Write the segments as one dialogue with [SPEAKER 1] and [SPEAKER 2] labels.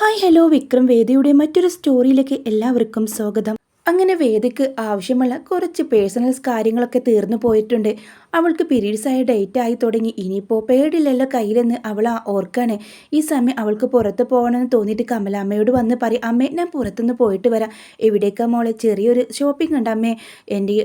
[SPEAKER 1] Hi hello Vikram വേദിയുടെ മറ്റൊരു സ്റ്റോറിയിലേക്ക് എല്ലാവർക്കും സ്വാഗതം. അങ്ങനെ വേദിക്ക് ആവശ്യമുള്ള കുറച്ച് പേഴ്സണൽസ് കാര്യങ്ങളൊക്കെ തീർന്നു പോയിട്ടുണ്ട്. അവൾക്ക് പീരീഡ്സ് ആയ ഡേറ്റ് ആയി തുടങ്ങി. ഇനിയിപ്പോൾ പേടില്ലല്ലോ കയ്യിലെന്ന് അവൾ ആ ഓർക്കാണ്. ഈ സമയം അവൾക്ക് പുറത്ത് പോകണമെന്ന് തോന്നിയിട്ട് കമലാമ്മയോട് വന്ന് പറയും അമ്മേ ഞാൻ പുറത്തുനിന്ന് പോയിട്ട് വരാം. എവിടേക്കാ മോളെ? ചെറിയൊരു ഷോപ്പിംഗ് ഉണ്ട് അമ്മേ. എന്റെ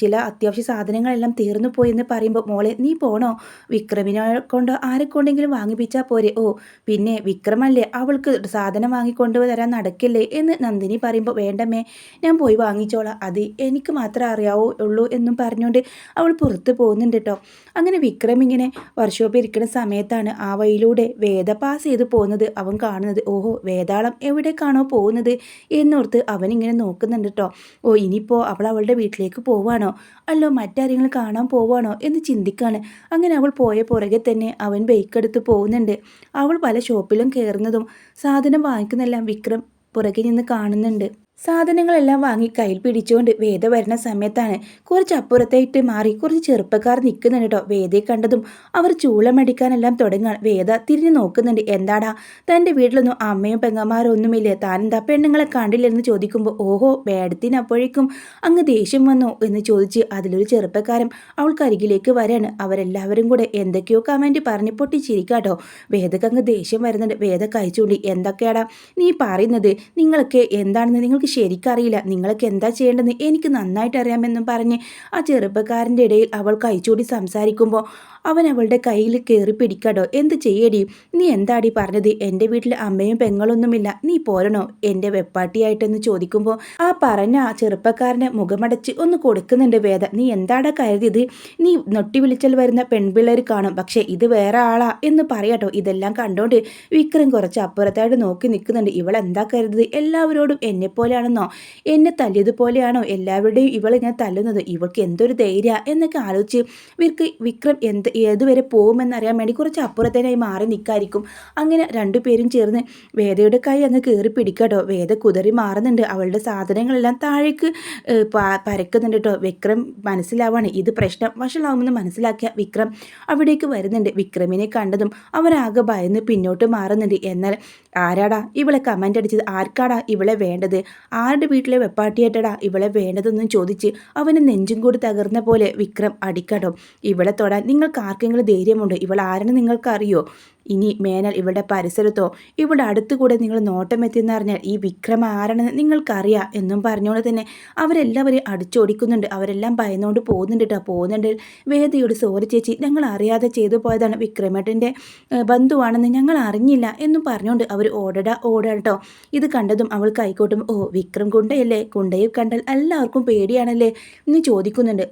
[SPEAKER 1] ചില അത്യാവശ്യ സാധനങ്ങളെല്ലാം തീർന്നു പോയി എന്ന് പറയുമ്പോൾ മോളെ നീ പോണോ? വിക്രമിനെ കൊണ്ടോ ആരെ കൊണ്ടെങ്കിലും വാങ്ങിപ്പിച്ചാൽ പോരെ? ഓ പിന്നെ വിക്രമല്ലേ? അവൾക്ക് സാധനം വാങ്ങിക്കൊണ്ട് തരാൻ നടക്കില്ലേ? എന്ന് നന്ദിനി പറയുമ്പോൾ വേണ്ടമ്മേ ഞാൻ പോയി വാങ്ങിച്ചോളാം. അത് എനിക്ക് മാത്രമേ അറിയാവൂ ഉള്ളൂ എന്നും പറഞ്ഞുകൊണ്ട് അവൾ പുറത്ത് പോകുന്നുണ്ട് കേട്ടോ അങ്ങനെ വിക്രം ഇങ്ങനെ വർക്ക്ഷോപ്പിൽ ഇരിക്കുന്ന സമയത്താണ് ആ വഴിയിലൂടെ വേദ പാസ് ചെയ്ത് പോകുന്നത്. അവൻ കാണുന്നത് ഓഹോ വേതാളം എവിടേക്കാണോ പോകുന്നത്? എന്നോർത്ത് അവൻ ഇങ്ങനെ നോക്കുന്നുണ്ട് കേട്ടോ ഓ ഇനിയിപ്പോൾ അവൾ അവളുടെ വീട്ടിലേക്ക് പോവാണോ അല്ലോ മറ്റാരെങ്കിലും കാണാൻ പോവാണോ എന്ന് ചിന്തിക്കാണ്. അങ്ങനെ അവൾ പോയ പുറകെ തന്നെ അവൻ ബൈക്കെടുത്ത് പോകുന്നുണ്ട്. അവൾ പല ഷോപ്പിലും കയറുന്നതും സാധനം വാങ്ങിക്കുന്നതെല്ലാം വിക്രം പുറകെ നിന്ന് കാണുന്നുണ്ട്. സാധനങ്ങളെല്ലാം വാങ്ങി കയ്യിൽ പിടിച്ചുകൊണ്ട് വേദ വരുന്ന സമയത്താണ് കുറച്ച് അപ്പുറത്തായിട്ട് മാറി കുറച്ച് ചെറുപ്പക്കാർ നിൽക്കുന്നുണ്ട് കേട്ടോ. വേദയെ കണ്ടതും അവർ ചൂളമടിക്കാനെല്ലാം തുടങ്ങാൻ വേദ തിരിഞ്ഞു നോക്കുന്നുണ്ട്. എന്താടാ? തന്റെ വീട്ടിലൊന്നും അമ്മയും പെങ്ങന്മാരും ഒന്നുമില്ലേ? താൻ എന്താ പെണ്ണുങ്ങളെ കണ്ടില്ലെന്ന് ചോദിക്കുമ്പോൾ ഓഹോ വേടത്തിന് അപ്പോഴേക്കും അങ്ങ് ദേഷ്യം വന്നോ എന്ന് ചോദിച്ച് അതിലൊരു ചെറുപ്പക്കാരൻ അവൾക്കരികിലേക്ക് വരാണ്. അവരെല്ലാവരും കൂടെ എന്തൊക്കെയോ കമന്റ് പറഞ്ഞ് പൊട്ടിച്ചിരിക്കാട്ടോ വേദക്ക് അങ്ങ് ദേഷ്യം വരുന്നുണ്ട്. വേദ കഴിച്ചുകൊണ്ട് എന്തൊക്കെയാടാ നീ പറയുന്നത്? നിങ്ങളൊക്കെ എന്താണെന്ന് നിങ്ങൾക്ക് ശരിക്കറിയില്ല. നിങ്ങൾക്ക് എന്താ ചെയ്യേണ്ടതെന്ന് എനിക്ക് നന്നായിട്ട് അറിയാമെന്നും പറഞ്ഞ് ആ ചെറുപ്പക്കാരന്റെ ഇടയിൽ അവൾ കൈച്ചൂടി സംസാരിക്കുമ്പോൾ അവൻ അവളുടെ കയ്യിൽ കയറി പിടിക്കാടോ എന്ത് ചെയ്യടി? നീ എന്താടി പറഞ്ഞത്? എന്റെ വീട്ടിൽ അമ്മയും പെങ്ങളൊന്നുമില്ല. നീ പോരണോ? എന്റെ വെപ്പാട്ടിയായിട്ടെന്ന് ചോദിക്കുമ്പോൾ ആ പറഞ്ഞ ആ ചെറുപ്പക്കാരനെ മുഖമടച്ച് ഒന്ന് കൊടുക്കുന്നുണ്ട് വേദ. നീ എന്താടാ കരുതിയത്? നീ നൊട്ടി വിളിച്ചാൽ വരുന്ന പെൺപിള്ളേർ കാണും. പക്ഷേ ഇത് വേറെ ആളാ എന്ന് പറയാട്ടോ. ഇതെല്ലാം കണ്ടോണ്ട് വിക്രം കുറച്ച് അപ്പുറത്തായിട്ട് നോക്കി നിൽക്കുന്നുണ്ട്. ഇവൾ എന്താ കരുതത് എല്ലാവരോടും എന്നെ പോലെയാണെന്നോ എന്നെ തല്ലിയതുപോലെയാണോ എല്ലാവരുടെയും ഇവൾ ഞാൻ തല്ലുന്നത്? ഇവൾക്ക് എന്തൊരു ധൈര്യ? എന്നൊക്കെ ആലോചിച്ച് ഇവർക്ക് വിക്രം എന്ത് ഏതുവരെ പോകുമെന്നറിയാൻ വേണ്ടി കുറച്ച് അപ്പുറത്തേനായി മാറി നിൽക്കായിരിക്കും അങ്ങനെ രണ്ടുപേരും ചേർന്ന് വേദയുടെ കൈ അങ്ങ് കയറി പിടിക്കാട്ടോ. വേദ കുതറി മാറുന്നുണ്ട്. അവളുടെ സാധനങ്ങളെല്ലാം താഴേക്ക് പരക്കുന്നുണ്ട് കേട്ടോ. വിക്രം മനസ്സിലാവാണ്. ഇത് പ്രശ്നം വഷളാവുമെന്ന് മനസ്സിലാക്കിയ വിക്രം അവിടേക്ക് വരുന്നുണ്ട്. വിക്രമിനെ കണ്ടതും അവരാകെ ഭയന്ന് പിന്നോട്ട് മാറുന്നുണ്ട്. എന്നാൽ ആരാടാ? ഇവളെ കമന്റ് അടിച്ചത് ആർക്കാടാ ഇവളെ വേണ്ടത്? ആരുടെ വീട്ടിലെ വെപ്പാട്ടിയേട്ടടാ ഇവളെ വേണ്ടതെന്നും ചോദിച്ച് അവന് നെഞ്ചും കൂടി തകർന്ന പോലെ വിക്രം അടിക്കടും. ഇവളെ തൊടാൻ നിങ്ങൾക്ക് ആർക്കെങ്കിലും ധൈര്യമുണ്ട്? ഇവൾ ആരെന്ന് നിങ്ങൾക്കറിയോ? ഇനി മേനൽ ഇവിടെ പരിസരത്തോ ഇവിടെ അടുത്തുകൂടെ നിങ്ങൾ നോട്ടം എത്തിയെന്നറിഞ്ഞാൽ ഈ വിക്രം ആരാണെന്ന് നിങ്ങൾക്കറിയാം എന്നും പറഞ്ഞുകൊണ്ട് തന്നെ അവരെല്ലാവരെയും അടിച്ചോടിക്കുന്നുണ്ട്. അവരെല്ലാം ഭയന്നുകൊണ്ട് പോകുന്നുണ്ട് കേട്ടോ പോകുന്നുണ്ട്. വേദയോട് സോറി ചേച്ചി ഞങ്ങൾ അറിയാതെ ചെയ്തു പോയതാണ്. വിക്രമേട്ടന്റെ ബന്ധുവാണെന്ന് ഞങ്ങൾ അറിഞ്ഞില്ല എന്നും പറഞ്ഞുകൊണ്ട് അവർ ഓടട കേട്ടോ ഇത് കണ്ടതും അവൾ കൈക്കോട്ടും ഓ വിക്രം കുണ്ടയല്ലേ? കുണ്ടയെ കണ്ടാൽ എല്ലാവർക്കും പേടിയാണല്ലേ? എന്ന് ചോദിക്കുന്നുണ്ട്.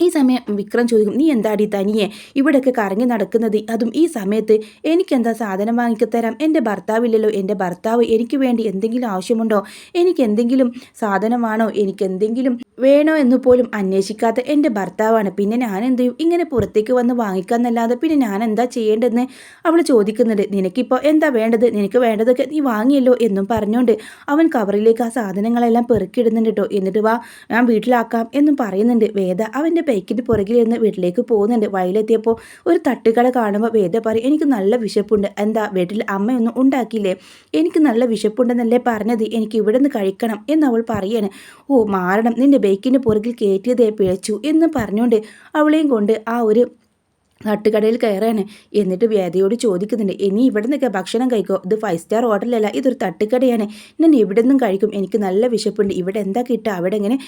[SPEAKER 1] ഈ സമയം വിക്രം ചോദിക്കും നീ എന്താടി തനിയെ? ഇവിടെയൊക്കെ കറങ്ങി നടക്കുന്നത്. അതും ഈ സമയത്ത് എനിക്കെന്താ സാധനം വാങ്ങിക്കത്തരാം എന്റെ ഭർത്താവില്ലല്ലോ. എന്റെ ഭർത്താവ് എനിക്ക് വേണ്ടി എന്തെങ്കിലും ആവശ്യമുണ്ടോ? എനിക്ക് എന്തെങ്കിലും സാധനമാണോ എനിക്ക് എന്തെങ്കിലും വേണോ എന്ന് പോലും അന്വേഷിക്കാത്ത എന്റെ ഭർത്താവാണ്. പിന്നെ ഞാൻ എന്ത് ചെയ്യും? ഇങ്ങനെ പുറത്തേക്ക് വന്ന് വാങ്ങിക്കാന്നല്ലാതെ പിന്നെ ഞാൻ എന്താ ചെയ്യേണ്ടതെന്ന് അവൾ ചോദിക്കുന്നുണ്ട് നിനക്കിപ്പോൾ എന്താ വേണ്ടത്? നിനക്ക് വേണ്ടതൊക്കെ നീ വാങ്ങിയല്ലോ എന്നും പറഞ്ഞുകൊണ്ട് അവൻ കവറിലേക്ക് ആ സാധനങ്ങളെല്ലാം പെറുക്കിയിടുന്നുണ്ട് കേട്ടോ എന്നിട്ട് വാ ഞാൻ വീട്ടിലാക്കാം എന്നും പറയുന്നുണ്ട്. വേദ അവന്റെ ബൈക്കിന്റെ പുറകിലിരുന്ന് വീട്ടിലേക്ക് പോകുന്നുണ്ട്. വയലെത്തിയപ്പോൾ ഒരു തട്ടുകട കാണുമ്പോൾ വേദ പറയും എനിക്ക് നല്ല വിശപ്പുണ്ട്. എന്താ വീട്ടിൽ അമ്മയൊന്നും ഉണ്ടാക്കിയില്ലേ? എനിക്ക് നല്ല വിശപ്പുണ്ടെന്നല്ലേ പറഞ്ഞത്. എനിക്ക് ഇവിടെ നിന്ന് കഴിക്കണം എന്ന് അവൾ പറയാണ്. ഓ മാറണം. നിന്റെ ബൈക്കിന്റെ പുറകിൽ കയറ്റിയതേ പിഴച്ചു എന്ന് പറഞ്ഞുകൊണ്ട് അവളെയും കൊണ്ട് ആ ഒരു തട്ടുകടയിൽ കയറാണ്. എന്നിട്ട് വേദയോട് ചോദിക്കുന്നുണ്ട് ഇനി ഇവിടെ നിന്നൊക്കെ ഭക്ഷണം കഴിക്കോ? ഇത് ഫൈവ് സ്റ്റാർ ഹോട്ടലല്ല ഇതൊരു തട്ടുകടയാണ്. ഞാൻ ഇവിടെ നിന്നും കഴിക്കും. എനിക്ക് നല്ല വിശപ്പുണ്ട്. ഇവിടെ എന്താ കിട്ടുക? അവിടെ ഇങ്ങനെ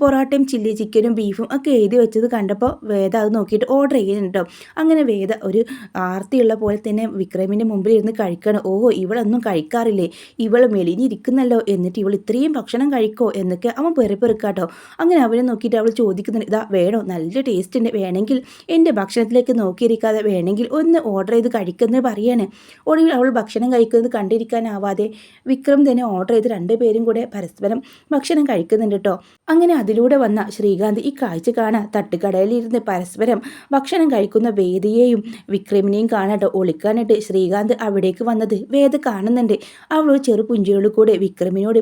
[SPEAKER 1] പൊറോട്ടയും ചില്ലി ചിക്കനും ബീഫും ഒക്കെ എഴുതി വെച്ചത് കണ്ടപ്പോൾ വേദ അത് നോക്കിയിട്ട് ഓർഡർ ചെയ്യുന്നുണ്ടോ? അങ്ങനെ വേദ ഒരു ആർത്തിയുള്ള പോലെ തന്നെ വിക്രമിന്റെ മുമ്പിൽ ഇരുന്ന് കഴിക്കണം. ഓ ഇവളൊന്നും കഴിക്കാറില്ലേ? ഇവൾ മെലിഞ്ഞിരിക്കുന്നല്ലോ. എന്നിട്ട് ഇവൾ ഇത്രയും ഭക്ഷണം കഴിക്കോ? എന്നൊക്കെ അവൻ പെറുപ്പെറുക്കാട്ടോ അങ്ങനെ അവനെ നോക്കിയിട്ട് അവൾ ചോദിക്കുന്നുണ്ട് ഇതാ വേണോ? നല്ല ടേസ്റ്റ് ഉണ്ട്. വേണമെങ്കിൽ എന്റെ ഭക്ഷണത്തിലേക്ക് മുഖത്തേക്ക് നോക്കിയിരിക്കാതെ വേണമെങ്കിൽ ഒന്ന് ഓർഡർ ചെയ്ത് കഴിക്കുന്നത് പറയാണ്. ഒടുവിൽ അവൾ ഭക്ഷണം കഴിക്കുന്നത് കണ്ടിരിക്കാനാവാതെ വിക്രം തന്നെ ഓർഡർ ചെയ്ത് രണ്ടുപേരും കൂടെ പരസ്പരം ഭക്ഷണം കഴിക്കുന്നുണ്ട് കേട്ടോ അങ്ങനെ അതിലൂടെ വന്ന ശ്രീകാന്ത് ഈ കാഴ്ച കാണാൻ തട്ടുകടയിലിരുന്ന് പരസ്പരം ഭക്ഷണം കഴിക്കുന്ന വേദിയെയും വിക്രമിനെയും കാണാട്ടോ ഒളിക്കാനായിട്ട് ശ്രീകാന്ത് അവിടേക്ക് വന്നത് വേദ കാണുന്നുണ്ട്. അവൾ ചെറു പുഞ്ചിയോട് കൂടെ വിക്രമിനോട്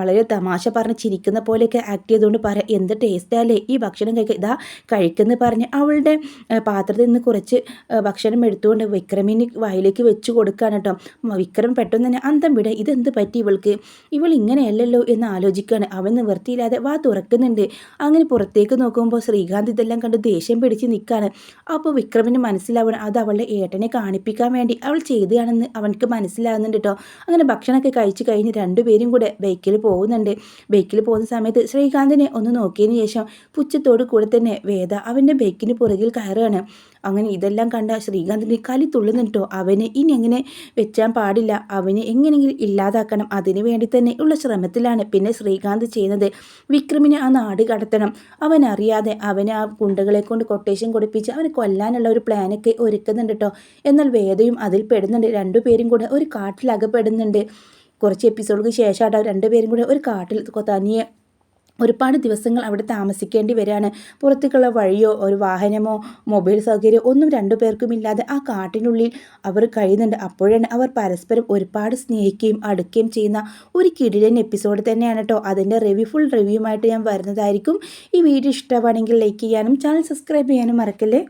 [SPEAKER 1] വളരെ തമാശ പറഞ്ഞ് ചിരിക്കുന്ന പോലെയൊക്കെ ആക്ട് ചെയ്തുകൊണ്ട് പറയാം എന്ത് ടേസ്റ്റല്ലേ ഈ ഭക്ഷണം കഴിക്കുക ഇതാ കഴിക്കുന്നു പറഞ്ഞ് അവളുടെ പാത്രത്തിൽ അവിടെ നിന്ന് കുറച്ച് ഭക്ഷണം എടുത്തുകൊണ്ട് വിക്രമിന് വായിലേക്ക് വെച്ച് കൊടുക്കുകയാണ് കേട്ടോ. വിക്രം പെട്ടെന്ന് തന്നെ അന്തം വിട ഇതെന്ത് പറ്റി ഇവൾക്ക്? ഇവൾ ഇങ്ങനെയല്ലല്ലോ എന്ന് ആലോചിക്കുകയാണ് അവൻ നിവർത്തിയില്ലാതെ വാ തുറക്കുന്നുണ്ട്. അങ്ങനെ പുറത്തേക്ക് നോക്കുമ്പോൾ ശ്രീകാന്ത് ഇതെല്ലാം കണ്ട് ദേഷ്യം പിടിച്ച് നിൽക്കുകയാണ് അപ്പോൾ വിക്രമിന് മനസ്സിലാവണം അത് അവളുടെ ഏട്ടനെ കാണിപ്പിക്കാൻ വേണ്ടി അവൾ ചെയ്തതാണെന്ന് അവനക്ക് മനസ്സിലാകുന്നുണ്ട് കേട്ടോ. അങ്ങനെ ഭക്ഷണമൊക്കെ കഴിച്ച് കഴിഞ്ഞ് രണ്ടുപേരും കൂടെ ബൈക്കിൽ പോകുന്നുണ്ട്. ബൈക്കിൽ പോകുന്ന സമയത്ത് ശ്രീകാന്തിനെ ഒന്ന് നോക്കിയതിന് ശേഷം പുച്ഛത്തോട് കൂടെ തന്നെ വേദ അവന്റെ ബൈക്കിന് പുറകിൽ കയറുകയാണ്. അങ്ങനെ ഇതെല്ലാം കണ്ട ശ്രീകാന്തിന്റെ കലി തുള്ളുന്നുട്ടോ അവനെ ഇനി എങ്ങനെ വെച്ചാൻ പാടില്ല. അവനെ എങ്ങനെയെങ്കിലും ഇല്ലാതാക്കണം. അതിനു വേണ്ടി തന്നെ ഉള്ള ശ്രമത്തിലാണ് പിന്നെ ശ്രീകാന്ത് ചെയ്യുന്നത്. വിക്രമിനെ ആ നാട് കടത്തണം. അവൻ അറിയാതെ അവനെ ആ ഗുണ്ടകളെ കൊണ്ട് കൊട്ടേഷൻ കൊടുപ്പിച്ച് അവനെ കൊല്ലാനുള്ള ഒരു പ്ലാനൊക്കെ ഒരുക്കുന്നുണ്ട് കേട്ടോ. എന്നാൽ വേദയും അതിൽ പെടുന്നുണ്ട്. രണ്ടുപേരും കൂടെ ഒരു കാട്ടിൽ അകപ്പെടുന്നുണ്ട് കുറച്ച് എപ്പിസോഡുകൾക്ക് ശേഷമായിട്ട് രണ്ടുപേരും കൂടെ ഒരു കാട്ടിൽ തനിയെ ഒരുപാട് ദിവസങ്ങൾ അവിടെ താമസിക്കേണ്ടി വരികയാണ് പുറത്തേക്കുള്ള വഴിയോ ഒരു വാഹനമോ മൊബൈൽ സൗകര്യമോ ഒന്നും രണ്ടു പേർക്കും ഇല്ലാതെ ആ കാട്ടിനുള്ളിൽ അവർ കഴിയുന്നുണ്ട്. അപ്പോഴാണ് അവർ പരസ്പരം ഒരുപാട് സ്നേഹിക്കുകയും അടുക്കുകയും ചെയ്യുന്ന ഒരു കിടിലൻ എപ്പിസോഡ് തന്നെയാണ് കേട്ടോ അതിന്റെ റിവ്യൂ ഫുൾ റിവ്യൂമായിട്ട് ഞാൻ വരുന്നതായിരിക്കും. ഈ വീഡിയോ ഇഷ്ടമാണെങ്കിൽ ലൈക്ക് ചെയ്യാനും ചാനൽ സബ്സ്ക്രൈബ് ചെയ്യാനും മറക്കല്ലേ?